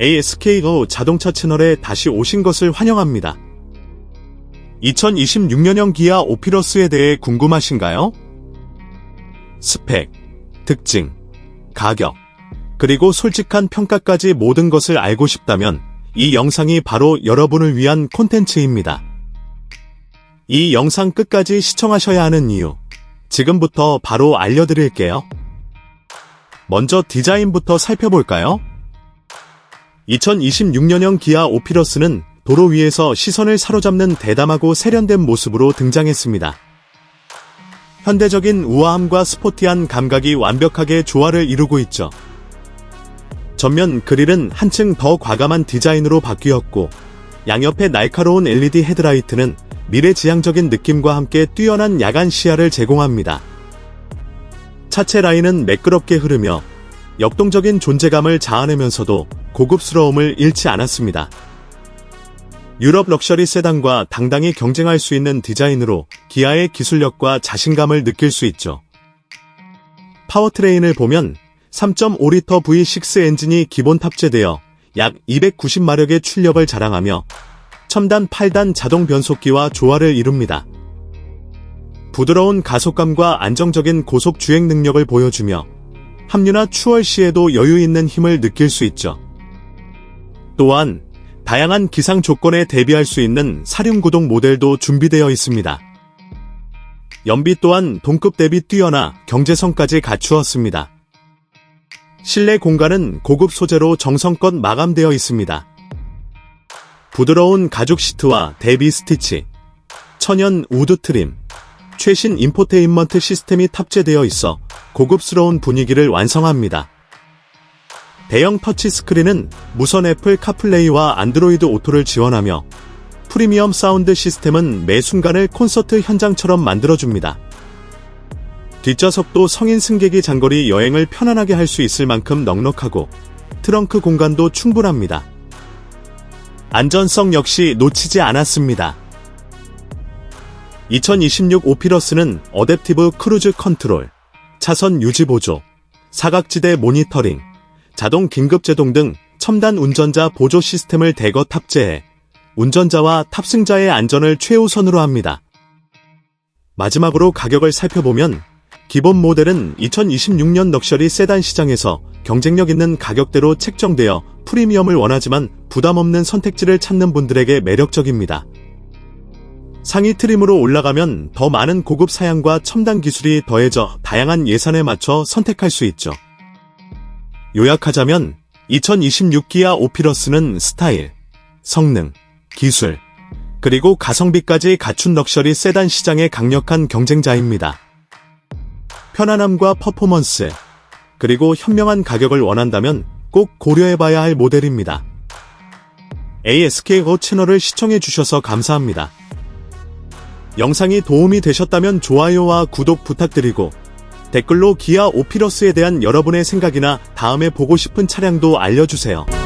ASKO 자동차 채널에 다시 오신 것을 환영합니다. 2026년형 기아 오피러스에 대해 궁금하신가요? 스펙, 특징, 가격, 그리고 솔직한 평가까지 모든 것을 알고 싶다면 이 영상이 바로 여러분을 위한 콘텐츠입니다. 이 영상 끝까지 시청하셔야 하는 이유, 지금부터 바로 알려드릴게요. 먼저 디자인부터 살펴볼까요? 2026년형 기아 오피러스는 도로 위에서 시선을 사로잡는 대담하고 세련된 모습으로 등장했습니다. 현대적인 우아함과 스포티한 감각이 완벽하게 조화를 이루고 있죠. 전면 그릴은 한층 더 과감한 디자인으로 바뀌었고, 양옆의 날카로운 LED 헤드라이트는 미래지향적인 느낌과 함께 뛰어난 야간 시야를 제공합니다. 차체 라인은 매끄럽게 흐르며 역동적인 존재감을 자아내면서도 고급스러움을 잃지 않았습니다. 유럽 럭셔리 세단과 당당히 경쟁할 수 있는 디자인으로 기아의 기술력과 자신감을 느낄 수 있죠. 파워트레인을 보면 3.5리터 V6 엔진이 기본 탑재되어 약 290마력의 출력을 자랑하며 첨단 8단 자동 변속기와 조화를 이룹니다. 부드러운 가속감과 안정적인 고속 주행 능력을 보여주며 합류나 추월 시에도 여유 있는 힘을 느낄 수 있죠. 또한 다양한 기상 조건에 대비할 수 있는 사륜구동 모델도 준비되어 있습니다. 연비 또한 동급 대비 뛰어나 경제성까지 갖추었습니다. 실내 공간은 고급 소재로 정성껏 마감되어 있습니다. 부드러운 가죽 시트와 대비 스티치, 천연 우드 트림, 최신 인포테인먼트 시스템이 탑재되어 있어 고급스러운 분위기를 완성합니다. 대형 터치 스크린은 무선 애플 카플레이와 안드로이드 오토를 지원하며 프리미엄 사운드 시스템은 매 순간을 콘서트 현장처럼 만들어줍니다. 뒷좌석도 성인 승객이 장거리 여행을 편안하게 할 수 있을 만큼 넉넉하고 트렁크 공간도 충분합니다. 안전성 역시 놓치지 않았습니다. 2026 오피러스는 어댑티브 크루즈 컨트롤, 차선 유지 보조, 사각지대 모니터링, 자동 긴급 제동 등 첨단 운전자 보조 시스템을 대거 탑재해 운전자와 탑승자의 안전을 최우선으로 합니다. 마지막으로 가격을 살펴보면 기본 모델은 2026년 럭셔리 세단 시장에서 경쟁력 있는 가격대로 책정되어 프리미엄을 원하지만 부담 없는 선택지를 찾는 분들에게 매력적입니다. 상위 트림으로 올라가면 더 많은 고급 사양과 첨단 기술이 더해져 다양한 예산에 맞춰 선택할 수 있죠. 요약하자면 2026 기아 오피러스는 스타일, 성능, 기술, 그리고 가성비까지 갖춘 럭셔리 세단 시장의 강력한 경쟁자입니다. 편안함과 퍼포먼스, 그리고 현명한 가격을 원한다면 꼭 고려해봐야 할 모델입니다. ASKO 채널을 시청해주셔서 감사합니다. 영상이 도움이 되셨다면 좋아요와 구독 부탁드리고 댓글로 기아 오피러스에 대한 여러분의 생각이나 다음에 보고 싶은 차량도 알려주세요.